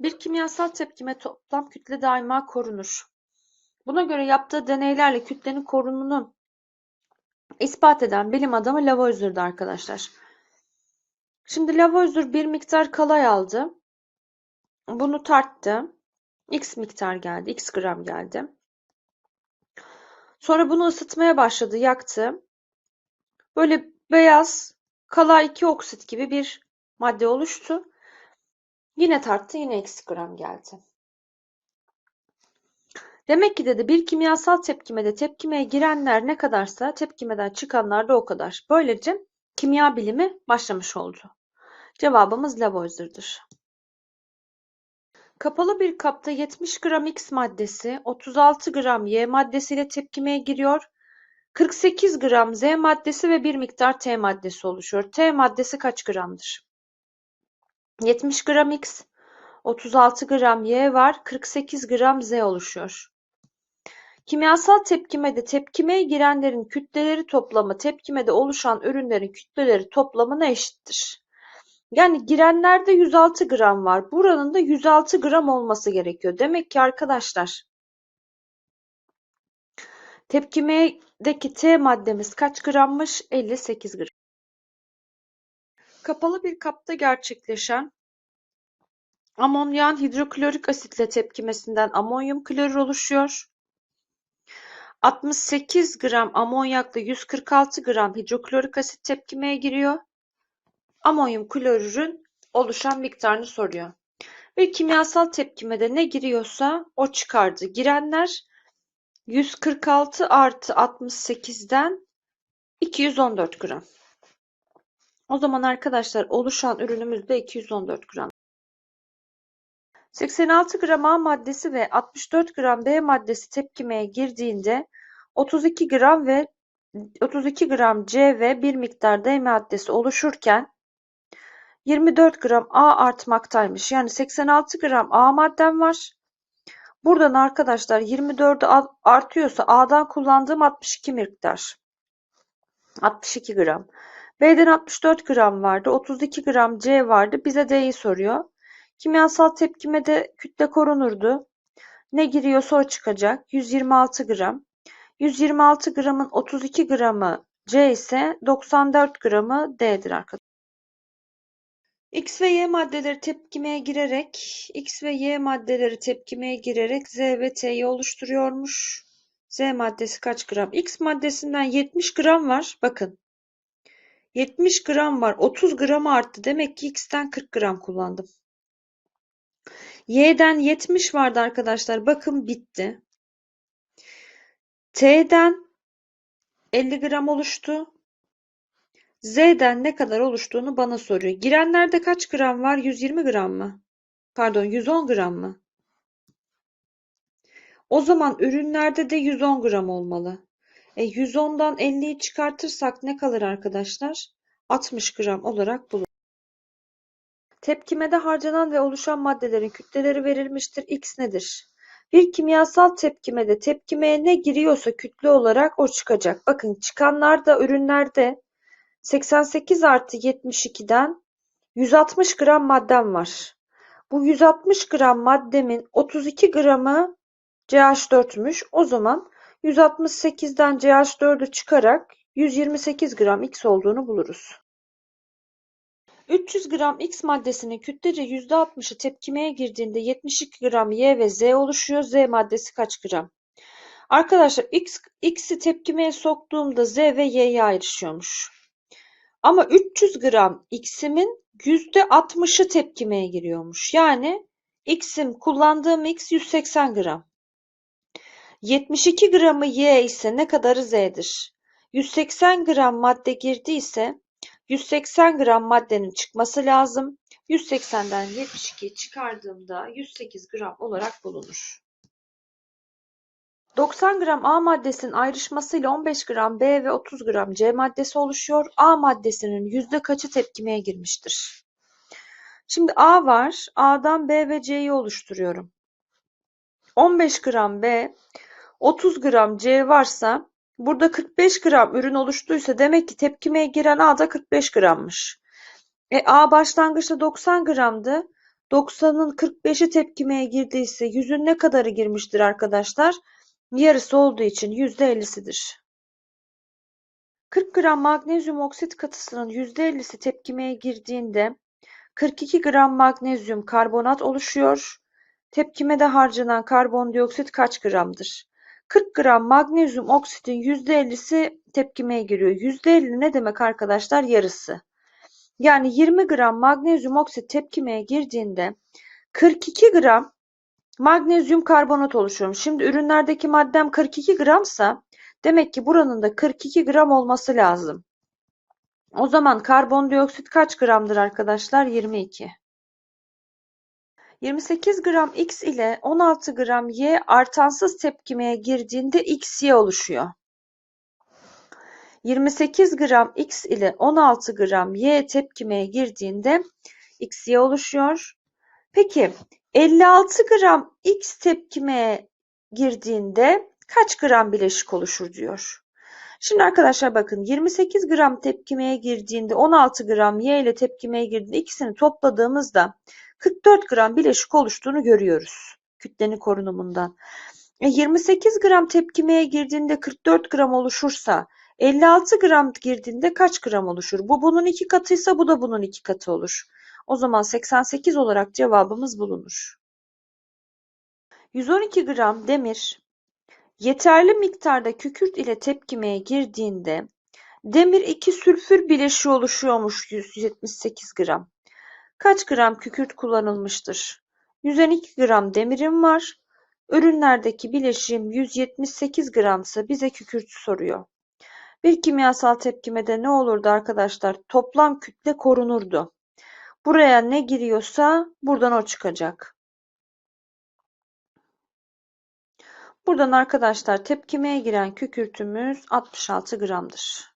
Bir kimyasal tepkime toplam kütle daima korunur. Buna göre yaptığı deneylerle kütlenin korunumunu ispat eden bilim adamı Lavoisier'di arkadaşlar. Şimdi Lavoisier bir miktar kalay aldı. Bunu tarttı. X miktar geldi. X gram geldi. Sonra bunu ısıtmaya başladı. Yaktı. Böyle beyaz kalay 2 oksit gibi bir madde oluştu. Yine tarttı. Yine x gram geldi. Demek ki dedi bir kimyasal tepkimede tepkimeye girenler ne kadarsa tepkimeden çıkanlar da o kadar. Böylece kimya bilimi başlamış oldu. Cevabımız Lavoisier'dır. Kapalı bir kapta 70 gram X maddesi 36 gram Y maddesiyle tepkimeye giriyor. 48 gram Z maddesi ve bir miktar T maddesi oluşuyor. T maddesi kaç gramdır? 70 gram X, 36 gram Y var, 48 gram Z oluşuyor. Kimyasal tepkimede tepkimeye girenlerin kütleleri toplamı tepkimede oluşan ürünlerin kütleleri toplamına eşittir. Yani girenlerde 106 gram var. Buranın da 106 gram olması gerekiyor. Demek ki arkadaşlar tepkimedeki T maddemiz kaç grammış? 58 gram. Kapalı bir kapta gerçekleşen amonyan hidroklorik asitle tepkimesinden amonyum klorür oluşuyor. 68 gram amonyakla 146 gram hidroklorik asit tepkimeye giriyor. Amonyum klorürün oluşan miktarını soruyor. Ve kimyasal tepkimede ne giriyorsa o çıkardı. Girenler 146 artı 68'den 214 gram. O zaman arkadaşlar oluşan ürünümüz de 214 gram. 86 gram A maddesi ve 64 gram B maddesi tepkimeye girdiğinde 32 gram ve 32 gram C ve bir miktar D maddesi oluşurken 24 gram A artmaktaymış. Yani 86 gram A maddem var. Buradan arkadaşlar 24'ü artıyorsa A'dan kullandığım 62 miktar. 62 gram. B'den 64 gram vardı. 32 gram C vardı. Bize D'yi soruyor. Kimyasal tepkimede kütle korunurdu. Ne giriyorsa o çıkacak. 126 gram. 126 gramın 32 gramı C ise 94 gramı D'dir arkadaşlar. X ve Y maddeleri tepkimeye girerek X ve Y maddeleri tepkimeye girerek Z ve T'yi oluşturuyormuş. Z maddesi kaç gram? X maddesinden 70 gram var. Bakın. 70 gram var. 30 gram arttı. Demek ki X'ten 40 gram kullandım. Y'den 70 vardı arkadaşlar. Bakın bitti. T'den 50 gram oluştu. Z'den ne kadar oluştuğunu bana soruyor. Girenlerde kaç gram var? 120 gram mı? Pardon 110 gram mı? O zaman ürünlerde de 110 gram olmalı. E 110'dan 50'yi çıkartırsak ne kalır arkadaşlar? 60 gram olarak bulur. Tepkimede harcanan ve oluşan maddelerin kütleleri verilmiştir. X nedir? Bir kimyasal tepkimede tepkimeye ne giriyorsa kütle olarak o çıkacak. Bakın çıkanlar da ürünlerde 88 artı 72'den 160 gram maddem var. Bu 160 gram maddemin 32 gramı CH4'müş. O zaman 168'den CH4'ü çıkarak 128 gram X olduğunu buluruz. 300 gram X maddesinin kütlece %60'ı tepkimeye girdiğinde 72 gram Y ve Z oluşuyor. Z maddesi kaç gram? Arkadaşlar X, X'i tepkimeye soktuğumda Z ve Y'ye ayrışıyormuş. Ama 300 gram X'imin %60'ı tepkimeye giriyormuş. Yani X'im kullandığım X 180 gram. 72 gramı Y ise ne kadarı Z'dir? 180 gram madde girdiyse 180 gram maddenin çıkması lazım. 180'den 72 çıkardığımda 108 gram olarak bulunur. 90 gram A maddesinin ayrışmasıyla 15 gram B ve 30 gram C maddesi oluşuyor. A maddesinin yüzde kaçı tepkimeye girmiştir? Şimdi A var. A'dan B ve C'yi oluşturuyorum. 15 gram B, 30 gram C varsa burada 45 gram ürün oluştuysa demek ki tepkimeye giren A da 45 grammış. E, A başlangıçta 90 gramdı. 90'ın 45'i tepkimeye girdiyse 100'ün ne kadarı girmiştir arkadaşlar? Yarısı olduğu için %50'sidir. 40 gram magnezyum oksit katısının %50'si tepkimeye girdiğinde 42 gram magnezyum karbonat oluşuyor. Tepkimede harcanan karbondioksit kaç gramdır? 40 gram magnezyum oksitin %50'si tepkimeye giriyor. %50 ne demek arkadaşlar? Yarısı. Yani 20 gram magnezyum oksit tepkimeye girdiğinde 42 gram magnezyum karbonat oluşuyor. Şimdi ürünlerdeki maddem 42 gramsa demek ki buranın da 42 gram olması lazım. O zaman karbondioksit kaç gramdır arkadaşlar? 22. 28 gram X ile 16 gram Y artansız tepkimeye girdiğinde XY oluşuyor. 28 gram X ile 16 gram Y tepkimeye girdiğinde XY oluşuyor. Peki 56 gram X tepkimeye girdiğinde kaç gram bileşik oluşur diyor. Şimdi arkadaşlar bakın 28 gram tepkimeye girdiğinde 16 gram Y ile tepkimeye girdiğinde ikisini topladığımızda 44 gram bileşik oluştuğunu görüyoruz kütlenin korunumundan. E 28 gram tepkimeye girdiğinde 44 gram oluşursa 56 gram girdiğinde kaç gram oluşur? Bu bunun iki katıysa bu da bunun iki katı olur. O zaman 88 olarak cevabımız bulunur. 112 gram demir yeterli miktarda kükürt ile tepkimeye girdiğinde demir 2 sülfür bileşiği oluşuyormuş 178 gram. Kaç gram kükürt kullanılmıştır? 112 gram demirim var. Ürünlerdeki bileşiğim 178 gramsa bize kükürt soruyor. Bir kimyasal tepkimede ne olurdu arkadaşlar? Toplam kütle korunurdu. Buraya ne giriyorsa buradan o çıkacak. Buradan arkadaşlar tepkimeye giren kükürtümüz 66 gramdır.